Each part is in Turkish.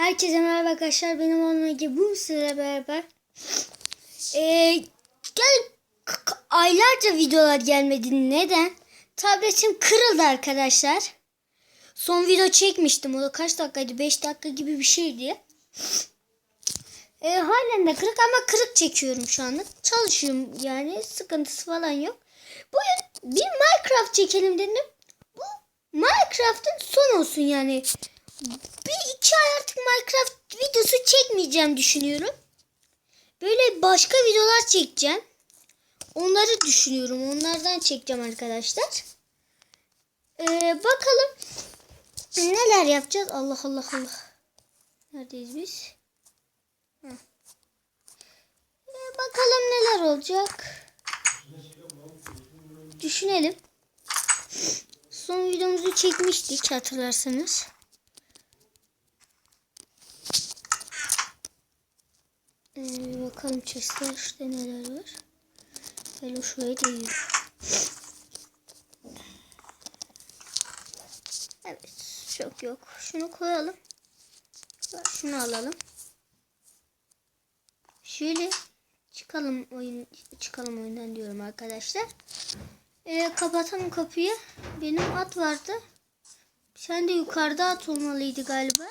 Herkese merhaba arkadaşlar. Benim olmayı bu sizlerle beraber. Ee, gel aylarca videolar gelmedi. Neden? Tabletim kırıldı arkadaşlar. Son video çekmiştim. O da kaç dakikaydı? 5 dakika gibi bir şeydi. Ee, halen de kırık ama kırık çekiyorum şu anlık. Çalışıyorum yani. Sıkıntısı falan yok. Bugün bir Minecraft çekelim dedim. Bu Minecraft'ın son olsun yani bir iki ay artık Minecraft videosu çekmeyeceğim düşünüyorum. Böyle başka videolar çekeceğim. Onları düşünüyorum. Onlardan çekeceğim arkadaşlar. Ee, bakalım neler yapacağız. Allah Allah Allah. Neredeyiz biz? Ee, bakalım neler olacak. Düşünelim. Son videomuzu çekmiştik hatırlarsanız. Ee, bakalım chestler işte neler var. Hele şurayı da yiyelim. Evet çok yok. Şunu koyalım. Şunu alalım. Şöyle çıkalım oyun çıkalım oyundan diyorum arkadaşlar. Ee, kapatalım kapıyı. Benim at vardı. Sen de yukarıda at olmalıydı galiba.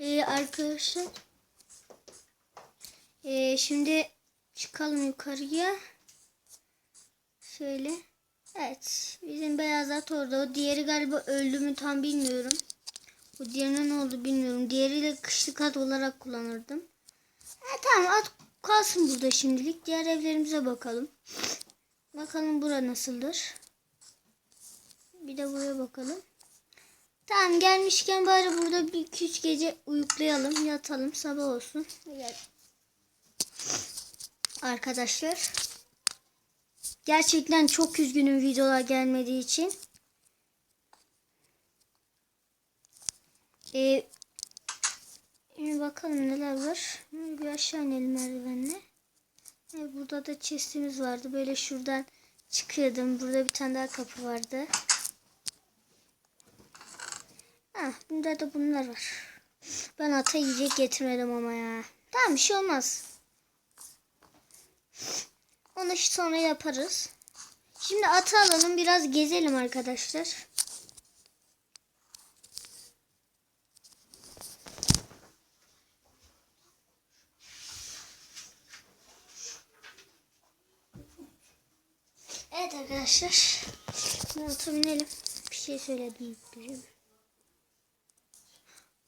Ee, arkadaşlar ee, şimdi çıkalım yukarıya. Şöyle. Evet. Bizim beyaz at orada. O diğeri galiba öldü mü tam bilmiyorum. O diğerine ne oldu bilmiyorum. Diğeri de kışlık at olarak kullanırdım. E, tamam at kalsın burada şimdilik. Diğer evlerimize bakalım. Bakalım bura nasıldır. Bir de buraya bakalım. Tamam gelmişken bari burada bir iki gece uyuklayalım. Yatalım sabah olsun. Gel. Arkadaşlar. Gerçekten çok üzgünüm videolar gelmediği için. Ee, bakalım neler var. Bir aşağı inelim merdivenle. Ee, burada da chestimiz vardı. Böyle şuradan çıkıyordum. Burada bir tane daha kapı vardı. Ah, bunda da bunlar var. Ben ata yiyecek getirmedim ama ya. Tamam bir şey olmaz. Onu sonra yaparız. Şimdi atı alalım biraz gezelim arkadaşlar. Evet arkadaşlar. Ata binelim. Bir şey söyledim. Biliyorum.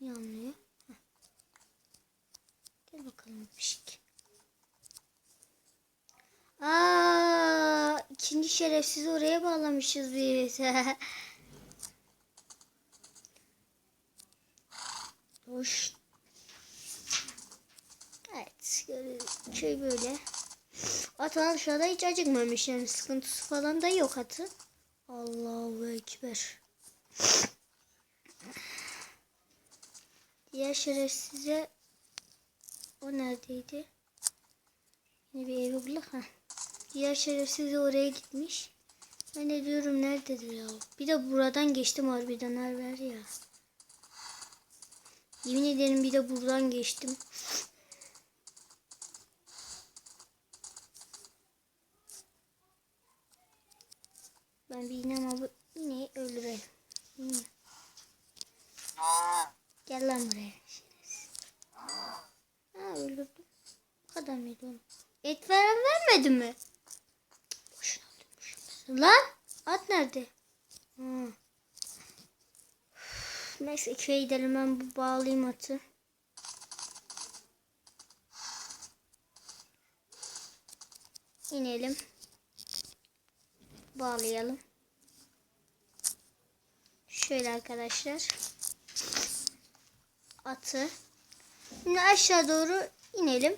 Ne anlıyor? Heh. Gel bakalım pişik. Aa, ikinci şerefsizi oraya bağlamışız biz. Hoş. Evet, köy böyle. At aşağıda hiç acıkmamış yani sıkıntısı falan da yok atı. Allahu Ekber. Diğer şerefsize o neredeydi? Yine bir evi bulak ha. Diğer şerefsiz de oraya gitmiş. Ben de diyorum nerededir ya. Bir de buradan geçtim harbiden ver ya. Yemin ederim bir de buradan geçtim. Ben bir inem alıp ineği öldürelim. Gel lan buraya. Ha öldürdüm. Bu kadar mıydı oğlum? Et veren vermedi mi? Lan at nerede? Üf, Neyse köye gidelim ben bu bağlayayım atı. İnelim. Bağlayalım. Şöyle arkadaşlar. Atı. Şimdi aşağı doğru inelim.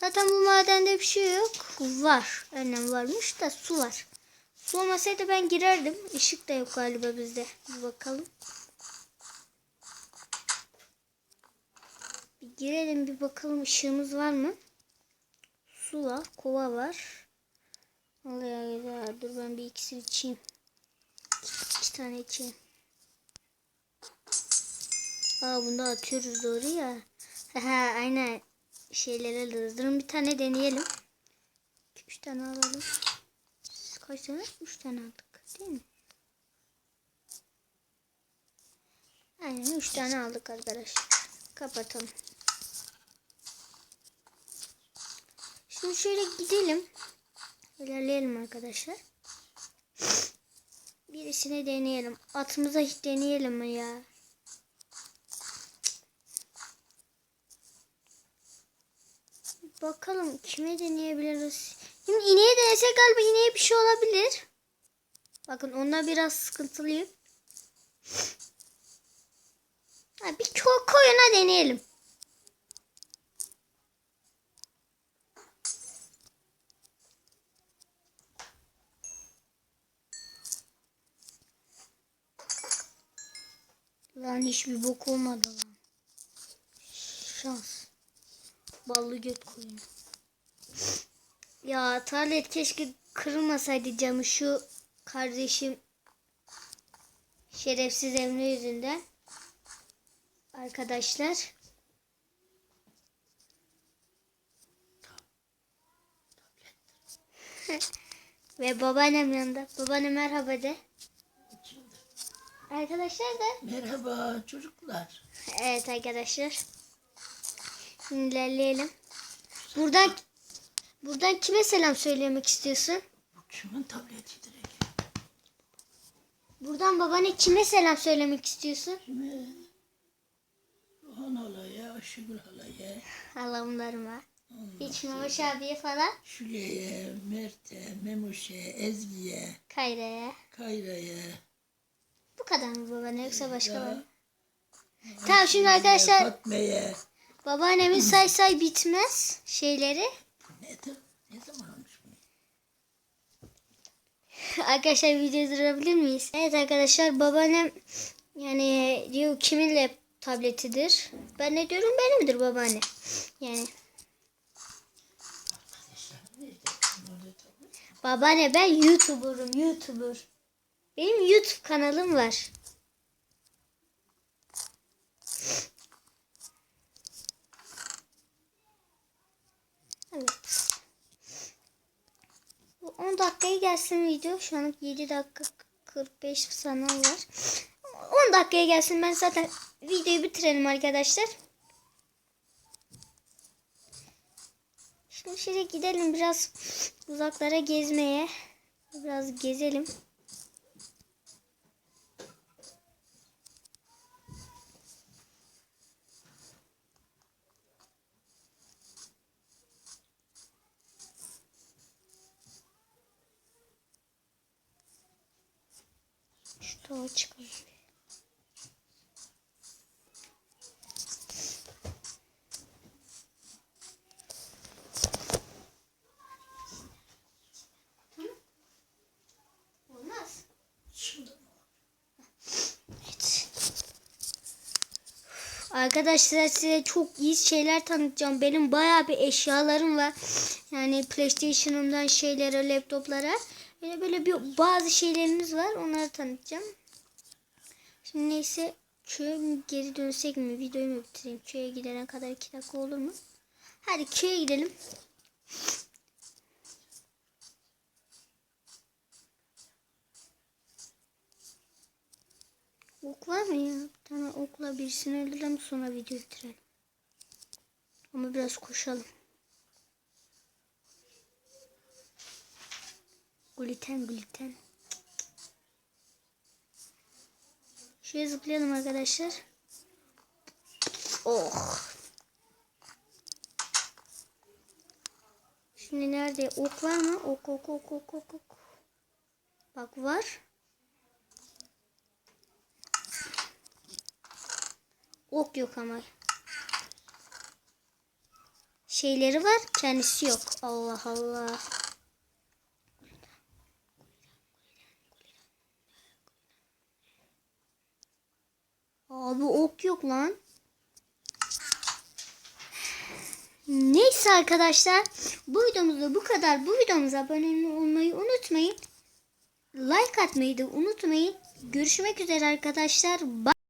Zaten bu madende bir şey yok. Var. Annem varmış da su var. Su olmasaydı ben girerdim. Işık da yok galiba bizde. Bir bakalım. Bir girelim bir bakalım ışığımız var mı? Su var. Kova var. Allah ya dur ben bir iksir içeyim. İki tane için. Aa bunu da atıyoruz doğru ya. Haha aynen şeyleri alırız. Durun bir tane deneyelim. 3 tane alalım. Kaç tane? 3 tane aldık. Değil mi? Aynen 3 tane aldık arkadaşlar. Kapatalım. Şimdi şöyle gidelim. İlerleyelim arkadaşlar. Birisine deneyelim. Atımıza hiç deneyelim mi ya? Bakalım kime deneyebiliriz. Şimdi ineğe denesek galiba ineğe bir şey olabilir. Bakın onlar biraz sıkıntılıyım. Ha, bir ko- koyuna deneyelim. Lan hiçbir bok olmadı lan. Şans. Ballı göt koyunu. Ya Tarlet keşke kırılmasaydı camı şu kardeşim şerefsiz Emre yüzünden. Arkadaşlar. Ve babaannem yanında. Babaanne merhaba de. Arkadaşlar da. Merhaba çocuklar. Evet arkadaşlar. Şimdi ilerleyelim. Buradan buradan kime selam söylemek istiyorsun? Bu kimin tableti direkt? Buradan babaanne kime selam söylemek istiyorsun? Kime? Rohan halaya, Ayşegül halaya, Allah'ımlarıma. Hiç Mavaş abiye falan. Şule'ye, Mert'e, Memuş'e, Ezgi'ye, Kayra'ya. Kayra'ya. Bu kadar mı babaanne yoksa başka mı? Tamam şimdi arkadaşlar Fatma'ya. Babaannemin say say bitmez şeyleri. Nedir? Ne zaman olmuş bu? Arkadaşlar videoyu durabilir miyiz? Evet arkadaşlar babaannem yani diyor kimin lap tabletidir. Ben ne diyorum benimdir babaanne. Yani babaanne ben YouTuber'ım YouTuber. Benim YouTube kanalım var. Evet. Bu 10 dakikaya gelsin video. Şu an 7 dakika 45 saniye var. 10 dakikaya gelsin. Ben zaten videoyu bitirelim arkadaşlar. Şimdi şöyle gidelim biraz uzaklara gezmeye. Biraz gezelim. Mı? Evet. Arkadaşlar size çok iyi şeyler tanıtacağım. Benim bayağı bir eşyalarım var. Yani PlayStation'ımdan şeylere, laptoplara. Böyle böyle bir bazı şeylerimiz var. Onları tanıtacağım. Şimdi neyse köye geri dönsek mi? Videoyu mu bitireyim? Köye gidene kadar 2 dakika olur mu? Hadi köye gidelim. Ok var mı ya? Bir tane okla birisini öldürelim sonra video bitirelim. Ama biraz koşalım. Gluten gluten. Şuraya zıplayalım arkadaşlar. Oh. Şimdi nerede? Ok var mı? Ok ok ok ok ok. ok. Bak var. Ok yok ama. Şeyleri var, kendisi yok. Allah Allah. Abi ok yok lan. Neyse arkadaşlar. Bu videomuzda bu kadar. Bu videomuza abone olmayı unutmayın. Like atmayı da unutmayın. Görüşmek üzere arkadaşlar. Bye.